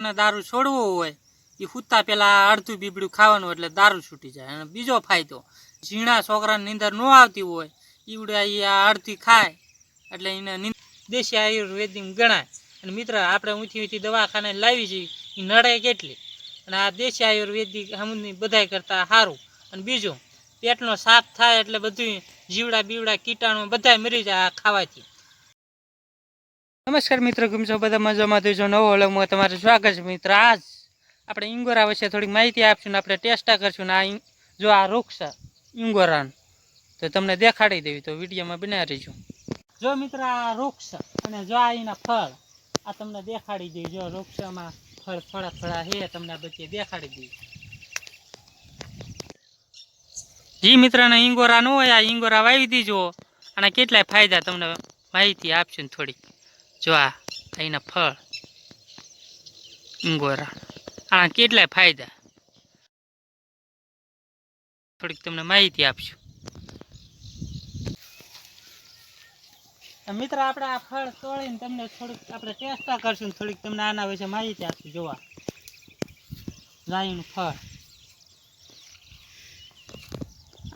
દારૂ છોડવો હોય એ સૂતા પેલા અડધું બીબડું ખાવાનું એટલે દારૂ છૂટી જાય. અને બીજો ફાયદો, ઝીણા છોકરાને નીંદર ન આવતી હોય ઈવડા એ આ અડધી ખાય, એટલે એને દેશી આયુર્વેદિક ગણાય. અને મિત્ર, આપણે ઊંચી ઊંચી દવાખાને લાવી છીએ એ નડે કેટલી? અને આ દેશી આયુર્વેદિક હમની બધાય કરતાં સારું અને બીજું, પેટનો સાફ થાય એટલે બધું જીવડા બીવડા કીટાણુ બધા મરી જાય આ ખાવાથી. નમસ્કાર મિત્રો, કેમ છો? બધા મજામાં જો નવો અલગમાં તમારું સ્વાગત છે મિત્ર. આજ આપણે ઇંગોરા વિશે થોડીક માહિતી આપશું ને આપણે ટેસ્ટા કરશું ને આ જો આ વૃક્ષ ઇંગોરાનું, તો તમને દેખાડી દેવી, તો વિડીયોમાં બનાવી રહીશું જો મિત્ર, આ વૃક્ષ અને જો આ એના ફળ, આ તમને દેખાડી દઈ જો વૃક્ષમાં ફળ ફળા ફળા હે તમને બધી દેખાડી દઈ જી મિત્રને ઈંગોરા ન હોય, આ ઇંગોરા વાવી દીજો. અને કેટલાય ફાયદા તમને માહિતી આપશું ને થોડી જો આ અહીંના ફળ અંગોરા આના કેટલાય ફાયદા? થોડીક તમને માહિતી આપશું. મિત્ર, આપણે આ ફળ તોડીને તમને થોડુંક આપણે ટેસ્ટા કરશું થોડીક તમને આના વિશે માહિતી આપશું. જોવા. રાઈનું ફળ.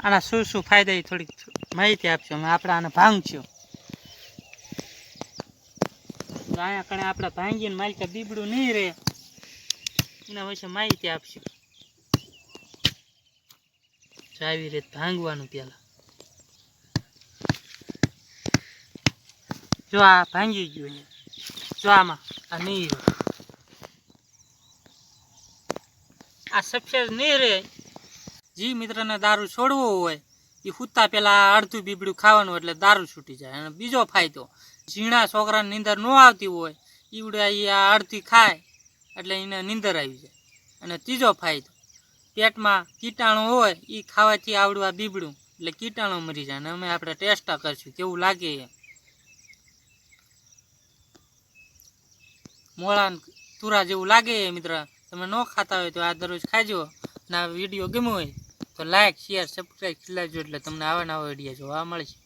આના શું શું ફાયદા એ થોડીક માહિતી આપશું. અમે આપણે આને ભાંગશું તો અહીંયા કણે આપણે ભાંગીને માલિકા બીબડું નહીં રહે. એના વિશે માહિતી આપશું. આવી રીતે ભાંગવાનું પેલા. જો આ ભાંગી ગયું જો આમાં આ નહીં રહે. આ સફેદ નહીં રહે. જી મિત્રને દારૂ છોડવો હોય એ હુતા પેલા અડધું બીબડું ખાવાનું એટલે દારૂ છૂટી જાય. અને બીજો ફાયદો ઝીણા છોકરાને નીંદર ન આવતી હોય, ઈવડા આ અડધી ખાય, એટલે એને નીંદર આવી જાય. અને ત્રીજો ફાયદો, પેટમાં કીટાણું હોય એ ખાવાથી આવડવા બીબડું, એટલે કીટાણું મરી જાય. અને અમે આપણે ટેસ્ટા કરશું, કેવું લાગે એમ. મોળા તુરા જેવું લાગે મિત્ર. તમે ન ખાતા હોય તો આ દરરોજ ખાજો. ના વીડિયો ગમ્યો હોય તો લાઈક શેર સબસ્ક્રાઈબ ખીલાજો એટલે તમને આવા નવા વીડિયો જોવા મળશે.